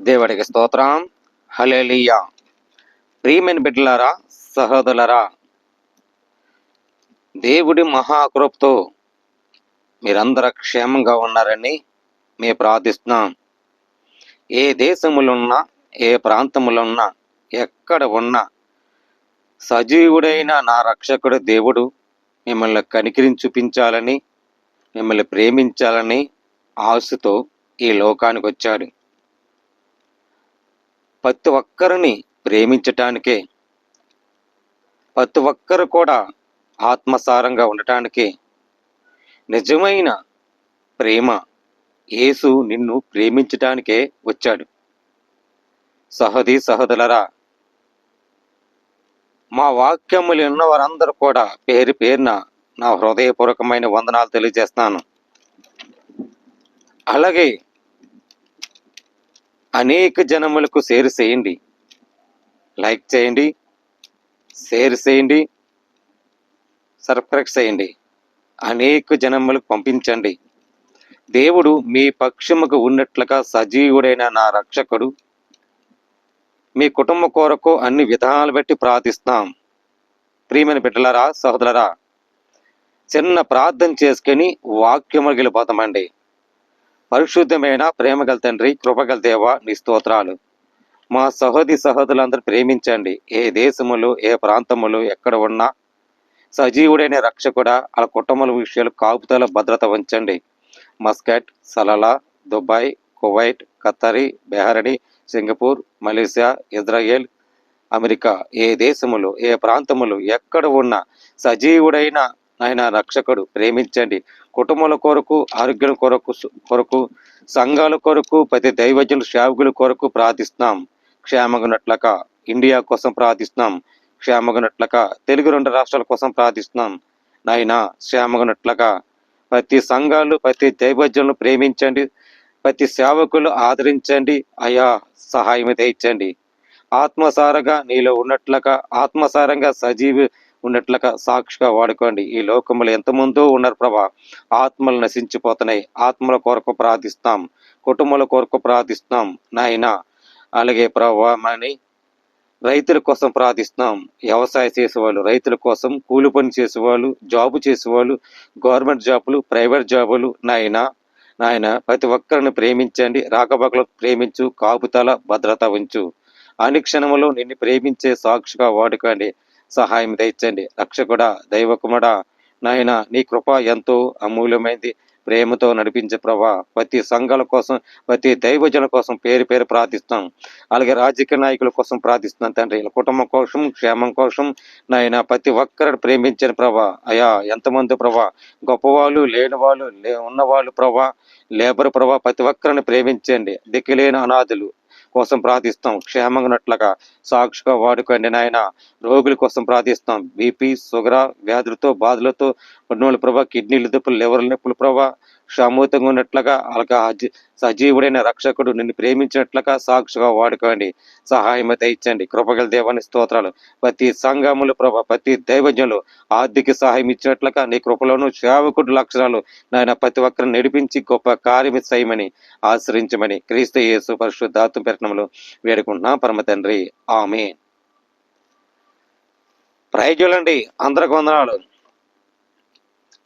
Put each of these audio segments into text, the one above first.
దేవుడికి స్తోత్రం. హలేలియా ప్రియమైన బిడ్డలారా సహోదరులరా దేవుడి మహాకృపతో మీరందరూ క్షేమంగా ఉన్నారని మేము ప్రార్థిస్తున్నాం. ఏ దేశములో ఉన్నా ఏ ప్రాంతములో ఉన్నా ఎక్కడ ఉన్నా సజీవుడైన నా రక్షకుడు దేవుడు మిమ్మల్ని కనికరించి చూపించాలని మిమ్మల్ని ప్రేమించాలని ఆశతో ఈ లోకానికి వచ్చాడు. ప్రతి ఒక్కరిని ప్రేమించటానికే ప్రతి ఒక్కరు కూడా ఆత్మసారంగా ఉండటానికి నిజమైన ప్రేమ యేసు నిన్ను ప్రేమించటానికే వచ్చాడు. సహది సహదులరా మా వాక్యములు ఉన్న వారందరూ కూడా పేరు పేరున నా హృదయపూర్వకమైన వందనాలు తెలియజేస్తాను అలాగే అనేక జనములకు షేర్ చేయండి. లైక్ చేయండి షేర్ చేయండి సబ్స్క్రైబ్ చేయండి. అనేక జనములకు పంపించండి. దేవుడు మీ పక్షముకు ఉన్నట్లుగా సజీవుడైన నా రక్షకుడు. మీ కుటుంబ కొరకు అన్ని విధాలు బట్టి ప్రార్థిస్తాం. ప్రియమైన బిడ్డలరా సహోదరరా చిన్న ప్రార్థన చేసుకొని వాక్యములు గెలిపోతామండి. పరిశుద్ధమైన ప్రేమగల తండ్రి కృపగల దేవ నీ స్తోత్రాలు. మా సహోదరి సహోదరులందరూ ప్రేమించండి. ఏ దేశములు ఏ ప్రాంతములు ఎక్కడ ఉన్నా సజీవుడైన రక్షకుడ ఆ కుటుంబాల విషయాలు కాపుతల భద్రత ఉంచండి. మస్కట్ సలలా దుబాయ్ కువైట్ ఖత్తరి బెహరణి సింగపూర్ మలేసియా ఇజ్రాయెల్ అమెరికా. ఏ దేశములు ఏ ప్రాంతములు ఎక్కడ ఉన్న సజీవుడైన ఆయన రక్షకుడు. ప్రేమించండి. కుటుంబాల కొరకు ఆరోగ్యం కొరకు కొరకు సంఘాల కొరకు ప్రతి దైవజులు సేవకుల కొరకు ప్రార్థిస్తున్నాం. క్షేమగునట్లక ఇండియా కోసం ప్రార్థిస్తున్నాం. క్షేమగునట్లక తెలుగు రెండు రాష్ట్రాల కోసం ప్రార్థిస్తున్నాం. నాయన క్షేమగునట్లక ప్రతి సంఘాలు ప్రతి దైవజనులు ప్రేమించండి. ప్రతి సేవకులు ఆదరించండి. అయా సహాయం దయచండి ఆత్మసారగా నీలో ఉన్నట్లుగా ఆత్మసారంగా సజీవి ఉన్నట్లుగా సాక్షిగా వాడుకోండి. ఈ లోకములు ఎంతమందో ఉన్నారు ప్రభా? ఆత్మలు నశించిపోతున్నాయి. ఆత్మల కొరకు ప్రార్థిస్తాం. కుటుంబాల కొరకు ప్రార్థిస్తున్నాం నాయన అలాగే ప్రభా మని రైతుల కోసం ప్రార్థిస్తున్నాం వ్యవసాయ చేసేవాళ్ళు రైతుల కోసం కూలి పని చేసేవాళ్ళు జాబు చేసేవాళ్ళు గవర్నమెంట్ జాబులు ప్రైవేట్ జాబులు నాయన నాయన ప్రతి ఒక్కరిని ప్రేమించండి. రాకబకలకు ప్రేమించు కాపుతల భద్రత ఉంచు. అనుక్షణములో నిన్ను ప్రేమించే సాక్షిగా వాడుకోండి. సహాయం దయచండి. రక్షకుడా దైవకుమడా నాయన నీ కృప ఎంతో అమూల్యమైంది. ప్రేమతో నడిపించే ప్రభా ప్రతి సంఘాల కోసం ప్రతి దైవజన కోసం పేరు పేరు ప్రార్థిస్తాం అలాగే రాజకీయ నాయకుల కోసం ప్రార్థిస్తున్నాం తండ్రి. కుటుంబం కోసం క్షేమం కోసం నాయన ప్రతి ఒక్కరిని ప్రేమించిన ప్రభా. అయా ఎంతమంది ప్రభా గొప్పవాళ్ళు లేని వాళ్ళు లే ఉన్నవాళ్ళు ప్రభా లేబర్ ప్రభా ప్రతి ఒక్కరిని ప్రేమించండి. దిక్కులేని అనాథులు కోసం ప్రార్థిస్తాం. క్షేమంగా సాక్షిగా వాడుకోండి నాయన. రోగుల కోసం ప్రార్థిస్తాం. బీపీ షుగర్ వ్యాధులతో బాధలతో ఉన్నోళ్ళు ప్రభా కిడ్నీలు దెబ్బలు లివర్ నొప్పులు ప్రభా క్షమూతంగా ఉన్నట్లుగా అలాగా సజీవుడైన రక్షకుడు నిన్ను ప్రేమించినట్లుగా సాక్షిగా వాడుకోండి. సహాయమైతే ఇచ్చండి. కృపగల దేవాని స్తోత్రాలు. ప్రతి సంఘములు ప్రభా ప్రతి దైవజ్ఞులు ఆర్థిక సహాయం ఇచ్చినట్లుగా నీ కృపలోను సేవకుడు లక్షణాలు నాయన ప్రతి ఒక్కరిని నడిపించి గొప్ప కార్యం చేయమని ఆశ్రయించమని క్రీస్తు యేసు పరిశుద్ధాత్మ పెట్టనములు వేడుకుంటున్నా. పరమ తండ్రి. ఆమె ప్రయోజులండి అందరికి వందనాలు.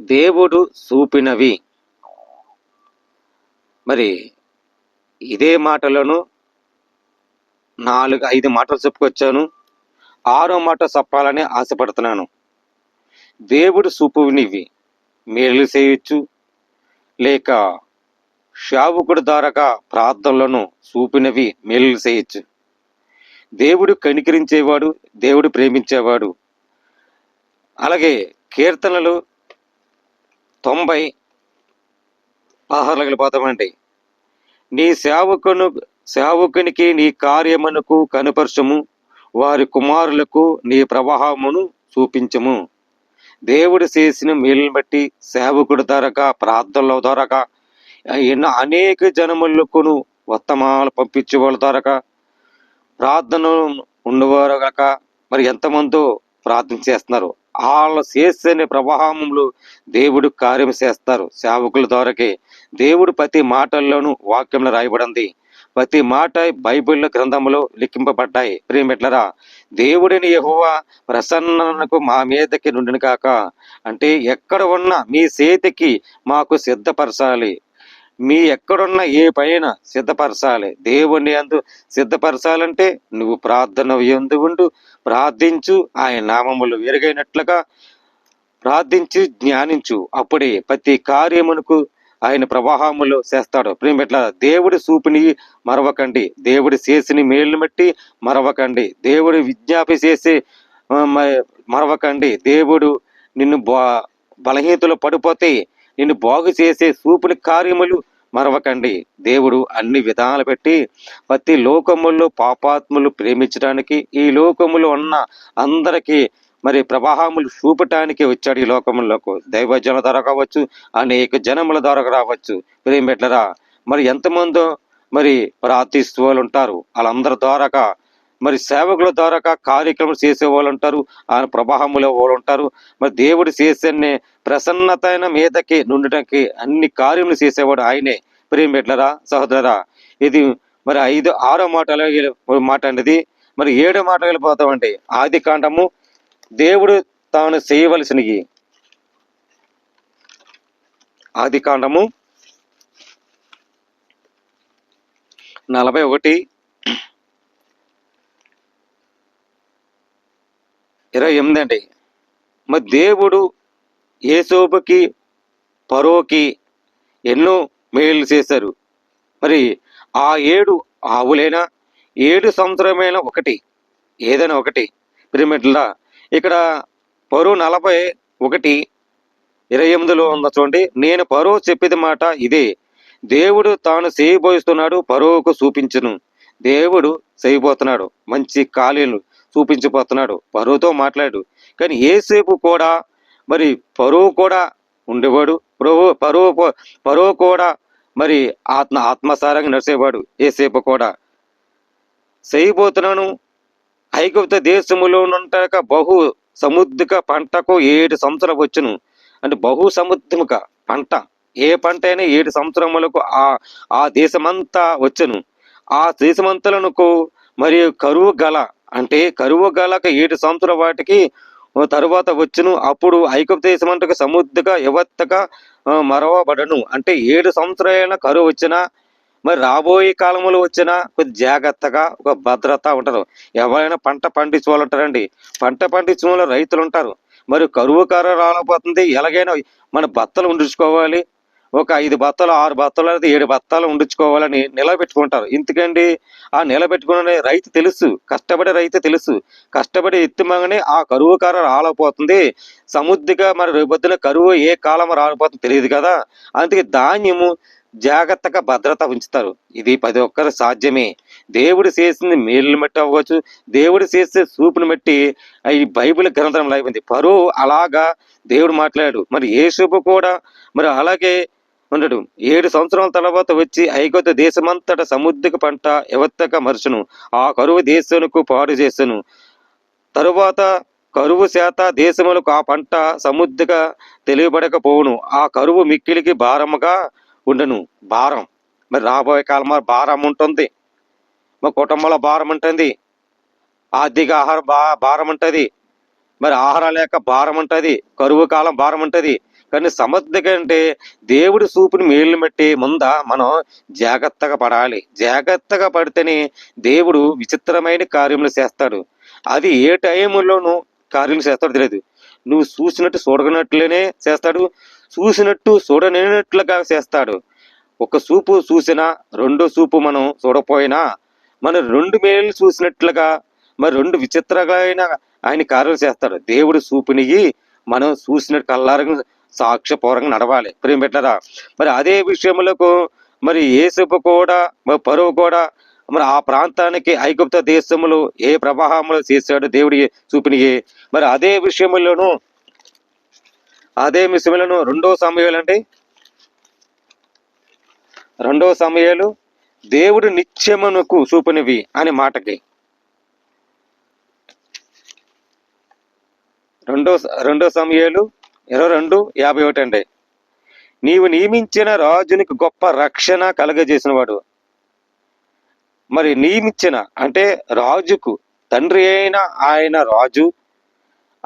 దేవుడు చూపినవి. మరి ఇదే మాటలను నాలుగు ఐదు మాటలు చెప్పుకొచ్చాను. ఆరో మాట చెప్పాలని ఆశపడుతున్నాను. దేవుడు సూపునివి మేలు చేయొచ్చు లేక శావుకుడు ద్వారాగా ప్రార్థనలను చూపినవి మేలు చేయొచ్చు దేవుడు కనికరించేవాడు దేవుడు ప్రేమించేవాడు. అలాగే కీర్తనలు తొంభై పదహారులకు వెళ్ళిపోతామండి నీ సేవకును సేవకునికి నీ కార్యమునకు కనపరచము. వారి కుమారులకు నీ ప్రవాహమును చూపించము. దేవుడు చేసిన మేలును బట్టి సేవకుడు ద్వారాగా ప్రార్థనల ద్వారాగా ఎన్నో అనేక జనములకును ఉత్తమాలు పంపించే వాళ్ళ ద్వారాగా ప్రార్థన ఉండవారు కాక మరి ఎంతమందో ప్రార్థన చేస్తున్నారు. వాళ్ళ చేసే ప్రవాహములు దేవుడు కార్యం చేస్తారు. సేవకుల ద్వారాకే దేవుడు ప్రతి మాటల్లోనూ వాక్యంలో రాయబడింది. ప్రతి మాట బైబిల్ గ్రంథంలో లిఖింపబడ్డాయి. ప్రియమిట్లరా దేవుడిని యెహోవా ప్రసన్నకు మా మీదకి నుండిన కాక అంటే ఎక్కడ ఉన్నా మీ చేతికి మాకు సిద్ధపరచాలి. మీ ఎక్కడున్న ఏ పైన సిద్ధపరచాలి. దేవుని అందు సిద్ధపరచాలంటే నువ్వు ప్రార్థన ఎందు ఉండు ప్రార్థించు ఆయన నామములు వెరుగైనట్లుగా ప్రార్థించి జ్ఞానించు అప్పుడే ప్రతి కార్యమునకు ఆయన ప్రవాహములు చేస్తాడు. ప్రేమిట్ల దేవుడి సూపిని మరవకండి. దేవుడి చేసిన మేలును బట్టి మరవకండి. దేవుడు విజ్ఞాపి చేసి మ- మరవకండి. దేవుడు నిన్ను బలహీనతలు పడిపోతే నిన్ను బాగు చేసే సూపుని కార్యములు మరవకండి. దేవుడు అన్ని విధాలు పెట్టి ప్రతి లోకములు పాపాత్ములు ప్రేమించడానికి ఈ లోకములో ఉన్న అందరికీ మరి ప్రవాహములు చూపటానికి వచ్చాడు ఈ లోకములకు. దైవజన ద్వారా కావచ్చు అనేక జనముల ద్వారా రావచ్చు. ప్రేమిట్లరా మరి ఎంతమందో మరి ప్రార్థిస్తూ వాళ్ళు ఉంటారు. వాళ్ళందరి ద్వారాగా మరి సేవకుల ద్వారా కార్యక్రమం చేసే వాళ్ళు ఉంటారు ఆయన ప్రవాహములో వాళ్ళు ఉంటారు. మరి దేవుడు చేసే ప్రసన్నత అయిన మీదకి నుండటానికి అన్ని కార్యములు చేసేవాడు ఆయనే. ప్రేమిట్లరా సహోదరా ఇది మరి ఐదు ఆరో మాట మాట అనేది మరి ఏడో మాట వెళ్ళిపోతామండి ఆది కాండము దేవుడు తాను చేయవలసినవి. ఆది కాండము నలభై ఒకటి ఇరవై ఎనిమిది అండి మరి దేవుడు ఏసోబుకి పరోకి ఎన్నో మేలు చేశారు. మరి ఆ ఏడు ఆవులైనా ఏడు సంవత్సరమైన ఒకటి ఏదైనా ఒకటి. పిరమిడ్లా ఇక్కడ పరువు నలభై ఒకటి ఇరవై ఎనిమిదిలో ఉన్న చూడండి నేను పరువు చెప్పేది మాట ఇదే దేవుడు తాను చేయబోయిస్తున్నాడు పరువుకు చూపించును. దేవుడు చేయబోతున్నాడు మంచి ఖాళీలు చూపించిపోతున్నాడు. పరువుతో మాట్లాడు. కానీ ఏసేపు కూడా మరి పరువు కూడా ఉండేవాడు. ప్రభు పరువు పరువు కూడా మరి ఆత్మ ఆత్మసారంగా నడిచేవాడు ఏసేపు కూడా. చేయబోతున్నాను ఐగుప్త దేశములో నుంటక బహు సముద్రిక పంటకు ఏడు సంవత్సరం వచ్చును. అంటే బహు సముద్రిక పంట. ఏ పంట అయినా ఏడు సంవత్సరములకు ఆ ఆ దేశమంతా వచ్చును. ఆ దేశమంతలకు మరియు కరువు గల అంటే కరువు గలక ఏడు సంవత్సరాల వాటికి తరువాత వచ్చును. అప్పుడు ఐగుప్త దేశమంతకు సముద్రగా యవత్తగా మరవబడను. అంటే ఏడు సంవత్సరాల కరువు వచ్చినా మరి రాబోయే కాలంలో వచ్చినా కొద్ది జాగ్రత్తగా ఒక భద్రత ఉంటారు. ఎవరైనా పంట పండించే వాళ్ళు ఉంటారండి పంట పండించే వాళ్ళు రైతులు ఉంటారు. మరి కరువు కార రాలపోతుంది ఎలాగైనా మన బత్తలు ఉండించుకోవాలి ఒక ఐదు బత్తలు ఆరు బత్తలు అనేది ఏడు బత్తాలు ఉండించుకోవాలని నిలబెట్టుకుంటారు. ఎందుకండి ఆ నిలబెట్టుకునే రైతు తెలుసు కష్టపడే రైతు తెలుసు. కష్టపడి ఎత్తిమగానే ఆ కరువు కారం రాలపోతుంది. సముద్రిగా మరి రేపొద్దున కరువు ఏ కాలం రాలిపోతుందో తెలియదు కదా. అందుకే ధాన్యము జాగ్రత్తగా భద్రత ఉంచుతారు. ఇది ప్రతి ఒక్కరు సాధ్యమే. దేవుడు చేసింది మేలుని బట్టి అవ్వచ్చు దేవుడు చేసే సూపును బట్టి ఈ బైబిల్ గ్రంథంలో అయిపోయింది పరువు అలాగా దేవుడు మాట్లాడాడు. మరి ఏ యేసుపు కూడా మరి అలాగే ఉండడు. ఏడు సంవత్సరాల తర్వాత వచ్చి ఐకొత్త దేశమంతట సముద్రిక పంట ఎవత్తక మరుచును. ఆ కరువు దేశమునకు పాడు చేసెను. తరువాత కరువు శాత దేశములకు ఆ పంట సముద్రిక తెలియబడకపోవును. ఆ కరువు మిక్కిలికి భారముగా ఉండను. భారం. మరి రాబోయే కాలం భారం ఉంటుంది. మా కుటుంబంలో భారం ఉంటుంది. ఆర్థిక ఆహార బా భారం ఉంటుంది. మరి ఆహారం లేక భారం ఉంటుంది. కరువు కాలం భారం ఉంటుంది. కానీ సమర్థిక అంటే దేవుడి సూపుని మేలు బట్టి ముంద మనం జాగ్రత్తగా పడాలి. జాగ్రత్తగా పడితేనే దేవుడు విచిత్రమైన కార్యములు చేస్తాడు. అది ఏ టైంలోనూ కార్యములు చేస్తాడో తెలియదు. నువ్వు చూసినట్టు చూడనట్లునే చేస్తాడు. చూసినట్టు చూడలేనట్లుగా చేస్తాడు. ఒక చూపు చూసినా రెండో చూపు మనం చూడపోయినా మనం రెండు మేలు చూసినట్లుగా మరి రెండు విచిత్రమైన ఆయన కార్యాలు చేస్తాడు. దేవుడు చూపునిగి మనం చూసినట్టు కల్లారంగా సాక్ష్యపూర్వకంగా నడవాలి. ప్రేమ పెట్టరా మరి అదే విషయములకు మరి ఏసుపు కూడా మరి పరువు కూడా మరి ఆ ప్రాంతానికి ఐగుప్త దేశములు ఏ ప్రవాహములు చేశాడు దేవుడి చూపినవి మరి అదే విషయములను అదే విషయములను రెండో సమయాలు అండి. రెండో సమయాలు దేవుడు నిత్యమునకు చూపినవి అనే మాటకి. రెండో రెండో సమయాలు ఇరవై రెండు యాభై ఒకటి అండి. నీవు నియమించిన రాజునికి గొప్ప రక్షణ కలగజేసినవాడు. మరి నియమించిన అంటే రాజుకు తండ్రి అయిన ఆయన రాజు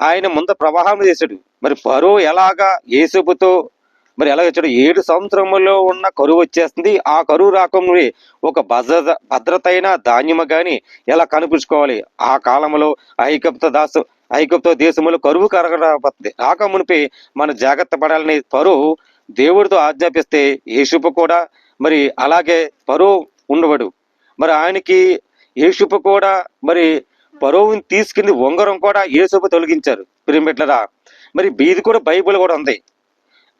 ఆయన ముంద ప్రవాహం చేశాడు. మరి పరో ఎలాగా ఏసుపుతో మరి ఎలా వచ్చాడు? ఏడు సంవత్సరములో ఉన్న కరువు వచ్చేస్తుంది. ఆ కరువు రాకముందే ఒక భద్రత భద్రతైన ధాన్యము కానీ ఎలా కనిపించుకోవాలి? ఆ కాలంలో ఐకప్త దాసు ఐకప్త దేశంలో కరువు కరగకపోతుంది రాక మునిపి మన జాగ్రత్త పడాలని పరువు దేవుడితో ఆజ్ఞాపిస్తే యేషుపు కూడా మరి అలాగే పరువు ఉండవడు. మరి ఆయనకి యేషుపు కూడా మరి పరువుని తీసుకుని ఉంగరం కూడా యేసుపు తొలగించారు. ప్రిమిట్లరా మరి బీది కూడా బైబిల్ కూడా ఉంది.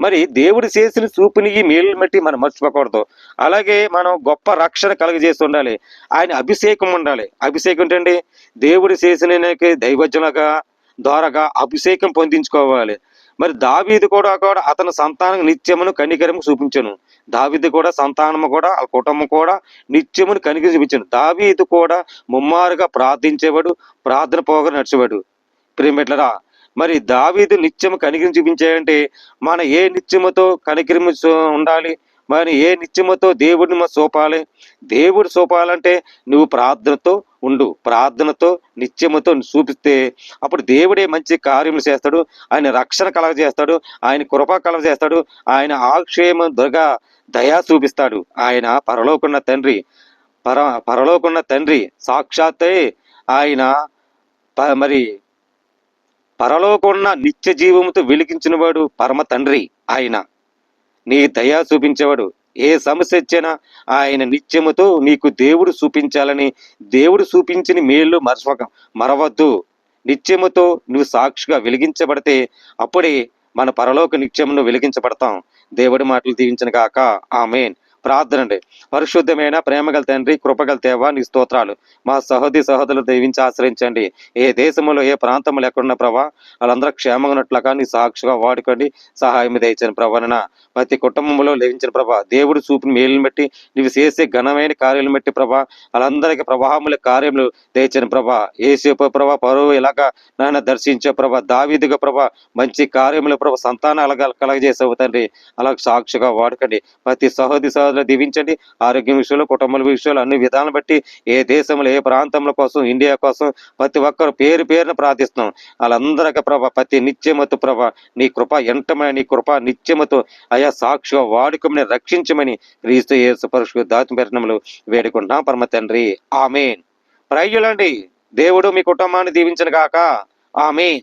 మరి దేవుడు చేసిన చూపుని మేలు మట్టి మనం మర్చిపోకూడదు. అలాగే మనం గొప్ప రక్షణ కలుగజేసి ఉండాలి. ఆయన అభిషేకం ఉండాలి. అభిషేకం ఏంటండి దేవుడు చేసిన దైవజనగా ద్వారాగా అభిషేకం పొందించుకోవాలి. మరి దావీది కూడా కూడా అతని సంతానం నిత్యమును కనికరము చూపించను. దావీది కూడా సంతానము కూడా ఆ కుటుంబం కూడా నిత్యమును కనికరి చూపించను. దావీది కూడా ముమ్మారుగా ప్రార్థించేవాడు ప్రార్థన పోగా నడిచేవాడు. ప్రియమెట్లరా మరి దావీదు నిత్యము కనికరిని చూపించాయంటే మన ఏ నిత్యముతో కనికరిము చూ- ఉండాలి? మరి ఏ నిత్యముతో దేవుడిని మనం చూపాలి దేవుడు చూపాలంటే నువ్వు ప్రార్థనతో ఉండు. ప్రార్థనతో నిత్యముతో చూపిస్తే అప్పుడు దేవుడే మంచి కార్యములు చేస్తాడు. ఆయన రక్షణ కలగజేస్తాడు ఆయన కృప కలగజేస్తాడు ఆయన ఆక్షేమ దుర్గా దయా చూపిస్తాడు. ఆయన పరలోకున్న తండ్రి పర పరలోకున్న తండ్రి సాక్షాత్తే ఆయన ప- మరి పరలోకున్న నిత్య జీవముతో వెలిగించినవాడు పరమ తండ్రి ఆయన. నీ దయా చూపించేవాడు ఏ సమస్య వచ్చినా ఆయన నిత్యముతో నీకు దేవుడు చూపించాలని దేవుడు చూపించిన మేలు మరవక మరవద్దు. నిత్యముతో నువ్వు సాక్షిగా వెలిగించబడితే అప్పుడే మన పరలోక నిత్యమును వెలిగించబడతాం. దేవుడి మాటలు దీవించిన కాక ఆమెన్. ప్రార్థన అండి పరిశుద్ధమైన ప్రేమగల తండ్రి కృపగల దేవా నీ స్తోత్రాలు. మా సహోదరి సహోదరులు దీవించి ఆశ్రయించండి. ఏ దేశంలో ఏ ప్రాంతంలో ఎక్కడున్న ప్రభా వాళ్ళందరూ క్షేమంగా ఉన్నట్లుగా నీ సాక్షిగా వాడుకోండి. సహాయం దయచని ప్రభాన ప్రతి కుటుంబంలో లభించిన ప్రభా. దేవుడు చూపిన మేలు బట్టి నీవు చేసే ఘనమైన కార్యాలను బట్టి ప్రభా వాళ్ళందరికీ ప్రవాహముల కార్యములు దయచని ప్రభా. ఏసేపు ప్రభా పరువు ఇలాగా నాయన దర్శించే ప్రభా దావీదుగా ప్రభా మంచి కార్యములు ప్రభా సంతానాలు కలగజేసావు తండ్రి. అలా సాక్షిగా వాడుకోండి. ప్రతి సహోదరి సహోదరులు దీవించండి. ఆరోగ్యం విషయంలో కుటుంబాల విషయంలో అన్ని విధాలను బట్టి ఏ దేశంలో ఏ ప్రాంతంలో కోసం ఇండియా కోసం ప్రతి ఒక్కరు పేరు పేరున ప్రార్థిస్తున్నాం. వాళ్ళందరికీ ప్రభ ప్రతి నిత్యమతు ప్రభ నీ కృప ఎంటమని నీ కృప నిత్యమతు అయా సాక్షిగా వాడుకమని రక్షించమని క్రీస్తు యేసు పరిశుద్ధాత్మ పరిణములు వేడుకుంటున్నాం. పరమ తండ్రి ఆమెన్. ప్రైజులండి దేవుడు మీ కుటుంబాన్ని దీవించను కాక ఆమెన్.